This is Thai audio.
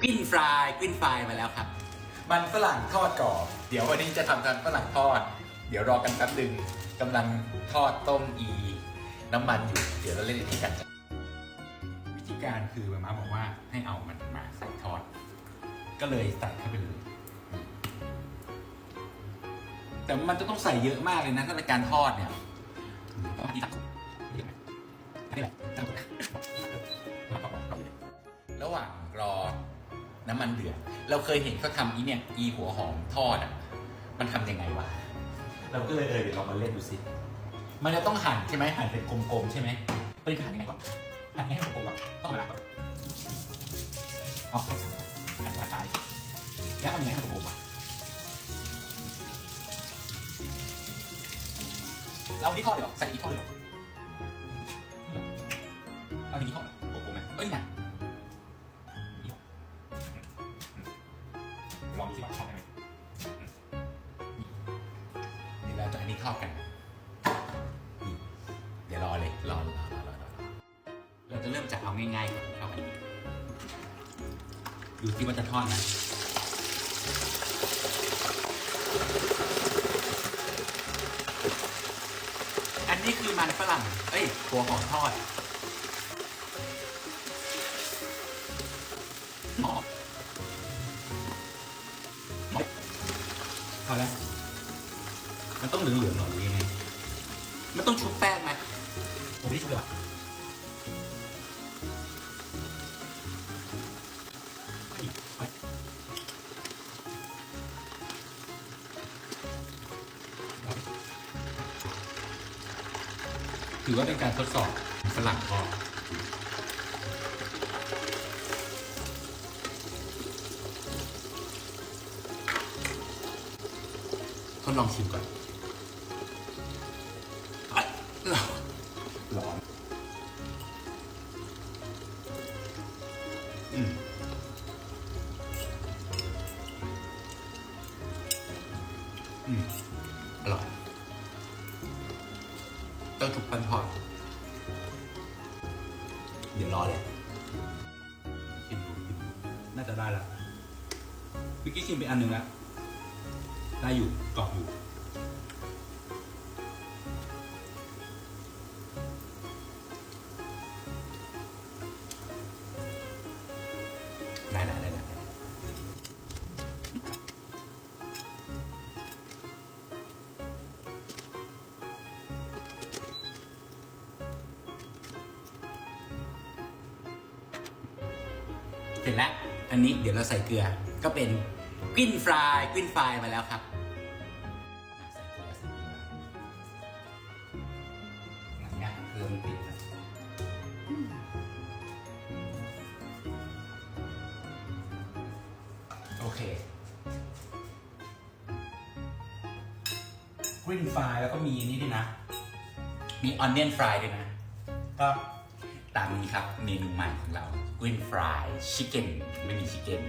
กวินฟรายกวินฟรายมาแล้วครับ มันฝรั่งทอดกรอบ เดี๋ยววันนี้จะทำกันฝรั่งทอด เดี๋ยวรอกันแป๊บหนึงกำลังทอดต้มอี น้ำมันอยู่ เดี๋ยวเราเล่นวิธีการวิธีการคือมาม่าบอกว่าให้เอามันมาใส่ทอด ก็เลยใส่เข้าไปเลยแต่มันจะต้องใส่เยอะมากเลยนะถ้าในการทอดเนี่ยนี่ตักนี่แหละตักระหว่างรอ น้ำมันเดือด เราเคยเห็นเขาทำอีเนี่ยอีหัวหอมทอดอะ มันทำยังไงวะ เราก็เลยเออเดี๋ยวลองมาเล่นดูสิ มันจะต้องหั่นใช่ไหมหั่นเป็นกลมๆใช่ไหมเป็นหั่นยังไงก่อนหั่นให้กลมๆก่อนต้องมาละก่อนเอาหั่นมาซ้ายแล้วทำยังไงให้กลมๆอะเราที่ทอดเลยเหรอใส่ที่ทอดเลยเหรอ องดูสิว่าทอดไหมนี่เราจะอันนี้ทอดกันนี่เดี๋ยวรอเลยรอรอรอรอรอเราจะเริ่มจากเอาง่ายๆก่อนเอาอันนี้ดูที่ว่าจะทอดนะอันนี้คือมันฝรั่ง เอ้ยหัวหอมทอด มันต้องเหลืองๆหน่อยหรือยังไงมันต้องชุบแป้งไหมผมไม่ได้ชุบเลยว่ะเฮ้ยเฮ้ยถือว่าเป็นการทดสอบฝรั่งทอดทดลองชิมก่อน อืมอร่อยต้องถูกปันทอดเดี๋ยวรอเลยชิมดูชิมดูน่าจะได้ละเมื่อกี้ชิมไปอันหนึ่งแล้วได้อยู่กรอบอยู่ สร็จแล้วอันนี้เดี๋ยวเราใส่เกลือก็เป็นกวินฟรายกวินฟรายมาแล้วครับอย่างนี้เกลือติดโอเคกวินฟรายแล้วก็มีอันนี้ด้วยนะ มีออนเนียนฟรายด้วยนะ ก็ตามนี้ครับเมนูใหม่ของเรา กวินฟรายชิคเก้นไม่มีชิคเก้น